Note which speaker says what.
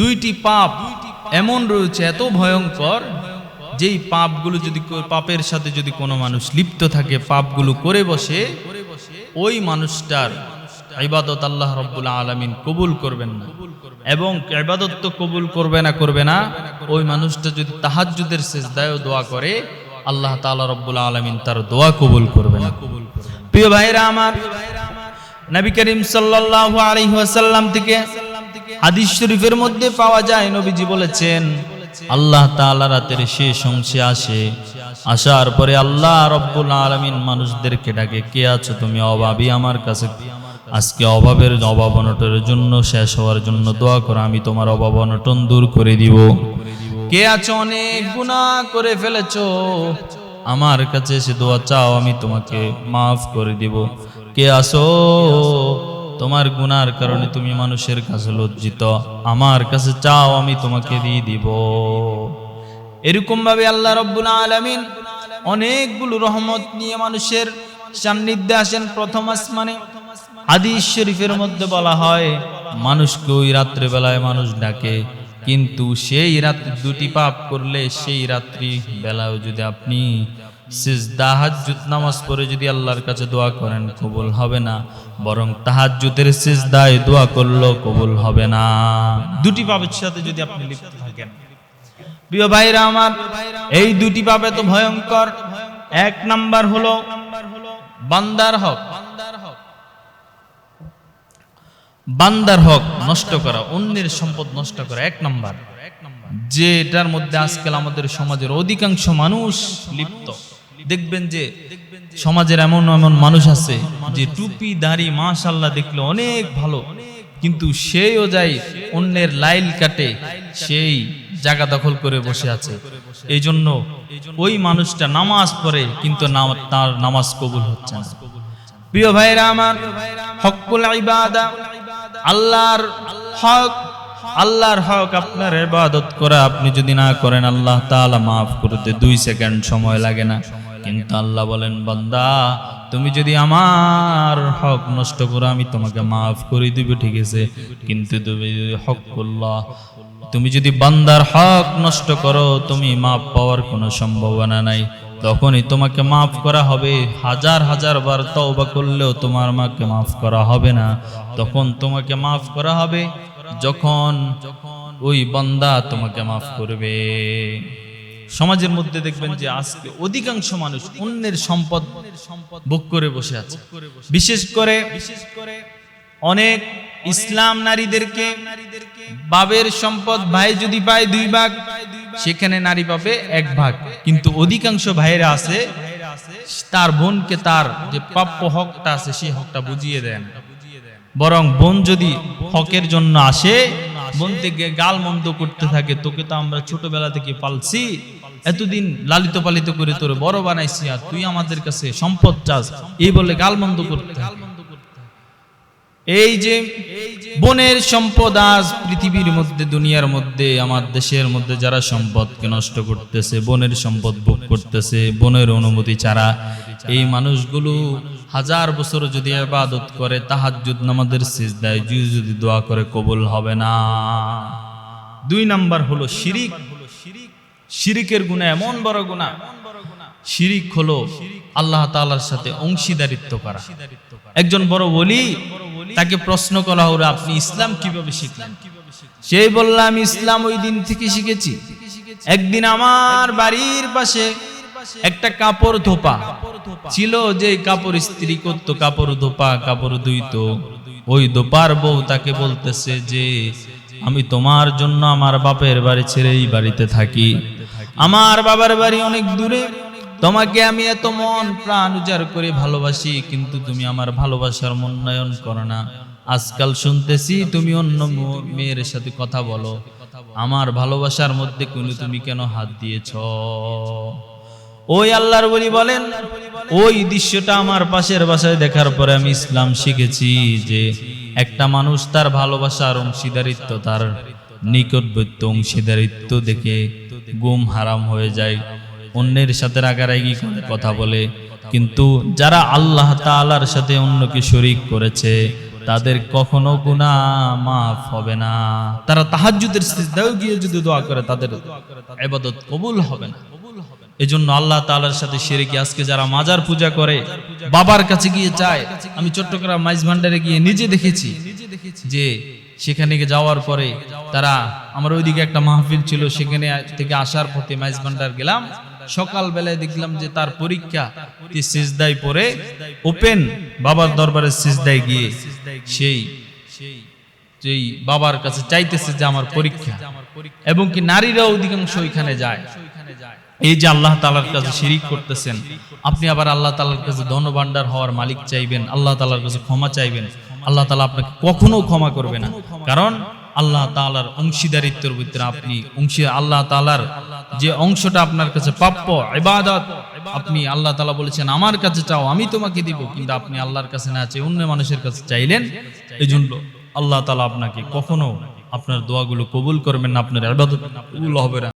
Speaker 1: দুইটি পাপ এমন রয়েছে, এত ভয়ঙ্কর, যেই পাপগুলো যদি পাপের সাথে যদি কোনো মানুষ লিপ্ত থাকে, পাপগুলো করে বসে, ওই মানুষটার ইবাদত আল্লাহ রব্বুল আলমিন কবুল করবেন না। এবং ইবাদত তো কবুল করবে না করবে না, ওই মানুষটা যদি তাহাজ্জুদের শেষদায়ও দোয়া করে, আল্লাহ তাআলা রব্বুল আলমিন তার দোয়া কবুল করবে না। প্রিয় ভাইরা আমার, নবী করিম সাল্লাল্লাহু আলাইহি ওয়াসাল্লাম থেকে হাদিস শরীফের মধ্যে পাওয়া যায়, নবীজি বলেছেন, আল্লাহ তাআলা রাতের শেষ অংশে আসে। আসার পরে আল্লাহ রব্বুল আলামিন মানুষদেরকে ডাকে, কে আছো তুমি? অভাবী আমার কাছে। আজকে অভাবের অভাব অনটনের জন্য, শেষ হওয়ার জন্য দোয়া করো, আমি তোমার অভাব অনটন দূর করে দিব। কে আছো? অনেক গুনাহ করে ফেলেছো। আমার কাছে এসে দোয়া চাও, আমি তোমাকে মাফ করে দিব। কে আসো তোমার গুনার কারণে তুমি মানুষের কাছে লজ্জিত। আমার কাছে চাও, আমি তোমাকে দিয়ে দিব। এরকম ভাবে আল্লাহ রব্বুল আলমিন অনেকগুলো রহমত নিয়ে মানুষের সান্নিধ্যে আসেন প্রথম আসমানে। আদি শরীফের মধ্যে বলা হয়, মানুষকে ওই রাত্রেবেলায় মানুষ ডাকে কিন্তু সেই রাত্রি দুটি পাপ করলে সেই রাত্রি বেলায় যদি আপনি সিজদা হাজ্জুদ নামাজ পড়ে যদি আল্লাহর কাছে দোয়া করেন, কবুল হবে না। বরং তাহাজ্জুদের সিজদায় দোয়া করলেও কবুল হবে না। দুটি পাপের সাথে যদি আপনি লিপ্ত থাকেন। প্রিয় ভাইরা আমার, এই দুটি পাপে তো ভয়ঙ্কর। এক নাম্বার হলো বান্দার হক। বান্দার হক নষ্ট করা, অন্যের সম্পদ নষ্ট করা, এক নম্বর। যে এটার মধ্যে আজকাল আমাদের সমাজের অধিকাংশ মানুষ লিপ্ত। দেখবেন যে সমাজের এমন এমন মানুষ আছে যে টুপি, দাড়ি মাশাল্লাহ দেখলে অনেক ভালো, কিন্তু সেইও যাই অন্যের লাইল কাটে, সেই জায়গা দখল করে বসে আছে। এই জন্য ওই মানুষটা নামাজ পড়ে, কিন্তু তার নামাজ কবুল হচ্ছে প্রিয় ভাইরা আমার হকুল ইবাদা আল্লাহর হক আল্লাহর হক আপনার ইবাদত করা আপনি যদি না করেন, আল্লাহ তাআলা মাফ করতে দুই সেকেন্ড সময় লাগে না। কিন্তু আল্লাহ বলেন, বান্দা, তুমি যদি আমার হক নষ্ট করো, আমি তোমাকে মাফ করে দিব, ঠিক আছে? কিন্তু তুমি যদি হকুল্লাহ, তুমি যদি বান্দার হক নষ্ট করো, তুমি মাপ পাওয়ার কোনো সম্ভাবনা নাই। তখনই তোমাকে মাফ করা হবে। হাজার হাজার বার তওবা করলেও তোমার মাকে মাফ করা হবে না। তখন তোমাকে মাফ করা হবে যখন ওই বান্দা তোমাকে মাফ করবে। সমাজের মধ্যে দেখবেন যে আজকে অধিকাংশ মানুষ অন্যের সম্পদ ভোগ করে বসে আছে। বিশেষ করে বিশেষ করে অনেক ইসলাম নারীদেরকে বাবের সম্পদ ভাই যদি পায় দুই ভাগ সেখানে নারী পাবে এক ভাগ। কিন্তু অধিকাংশ ভাইরা আছে, তার বোনকে তার যে প্রাপ্য হকটা আছে, সেই হকটা বুঝিয়ে দেন। বরং বোন যদি হকের জন্য আসে, বোন থেকে গাল মন্দ করতে থাকে, তোকে তো আমরা ছোটবেলা থেকে পালছি, এতদিন লালিত পালিত করে তোর বড় বানাইছি, আর তুই আমাদের কাছে সম্পদ চাস। এই বলে গাল মন্দ করতে। এই যে বনের সম্পদ আজ পৃথিবীর মধ্যে, দুনিয়ার মধ্যে, আমার দেশের মধ্যে যারা সম্পদকে নষ্ট করতেছে, বনের সম্পদ ভোগ করতেছে, বনের অনুমতি ছাড়া, এই মানুষগুলো হাজার বছর যদি আবাদত করে, তাহাজ্জুদ নামাজের সিজদায়, যদি যদি দোয়া করে, কবুল হবে না। দুই নাম্বার হলো শিরিক। শিরিকের গুণা এমন বড় গুণা শিরিক হলো আল্লাহ তালার সাথে অংশীদারিত্ব করা। একজন বড় বলি তাকে প্রশ্ন করা হলো, আপনি ইসলাম কীভাবে শিখলেন? সেই বলল, আমি ইসলাম ওই দিন থেকে শিখেছি। একদিন আমার বাড়ির পাশে একটা কাপড় ধোপা ছিল, যে কাপড় স্ত্রী করতো, কাপড় ধোপা, কাপড় ধুইতো। ওই দোপার বউ তাকে বলতেছে যে, আমি তোমার জন্য আমার বাপের বাড়ি ছেড়ে এই বাড়িতে থাকি। আমার বাবার বাড়ি অনেক দূরে। তোমাকে আমি এত মন প্রাণ উজাড় করে ভালোবাসি, কিন্তু তুমি আমার ভালোবাসার মনোনয়ন করো না। আজকাল শুনতেছি তুমি অন্য মেয়ের সাথে কথা বলো। আমার ভালোবাসার মধ্যে কোনো তুমি কেন হাত দিয়েছ? ওই আল্লাহর বলি বলেন, ওই দৃশ্যটা আমার পাশের বাসায় দেখার পরে আমি ইসলাম শিখেছি যে একটা মানুষ তার ভালোবাসার অংশীদারিত্ব, তার নিকটবর্তী অংশীদারিত্ব দেখে গুম হারাম হয়ে যায়। অন্যের সাথে রাগারাগি করে কথা বলে। কিন্তু যারা আল্লাহ তাআলার সাথে অন্যকে শরিক করেছে, তাদের কখনো গুনাহ মাফ হবে না। তারা তাহাজ্জুদের সিজদাও গিয়ে যদি দোয়া করে, তাদের ইবাদত কবুল হবে না। এজন্য আল্লাহ তাআলার সাথে শিরকি, আজকে যারা মাজার পূজা করে, বাবার কাছে গিয়ে চায় আমি চট্টগ্রাম মাইজ ভান্ডারে গিয়ে নিজে দেখেছি যে, সেখানে যাওয়ার পরে তারা, আমার ওইদিকে একটা মাহফিল ছিল, সেখানে থেকে আসার পথে মাইজ ভান্ডার গেলাম। সকাল বেলায় দেখলাম যে তার পরীক্ষা সিজদায় পরে ওপেন, বাবার দরবারে সিজদায় গিয়ে সেই যেই বাবার কাছে চাইতেছে যে আমার পরীক্ষা। এবং কি নারীরা অধিকাংশ ওইখানে যায়। এই যে আল্লাহ তালার কাছে শিরিক করতেছেন, আপনি আবার আল্লাহ তালার কাছে ধনভাণ্ডার হওয়ার মালিক চাইবেন, আল্লাহ তালার কাছে ক্ষমা চাইবেন, আল্লাহ তালা আপনাকে কখনো ক্ষমা করবে না। কারণ আল্লাহ তালার অংশীদারিত্বের ভিতরে আপনি অংশী, আল্লাহ তালার যে অংশটা আপনার কাছে প্রাপ্য, ইবাদত, আপনি আল্লাহ তালা বলেছেন, আমার কাছে চাও, আমি তোমাকে দিব। কিন্তু আপনি আল্লাহর কাছে না চেয়ে অন্য মানুষের কাছে চাইলেন। এই জন্য আল্লাহ তালা আপনাকে কখনো আপনার দোয়াগুলো কবুল করবেন না, আপনার ইবাদত কবুল হবে না।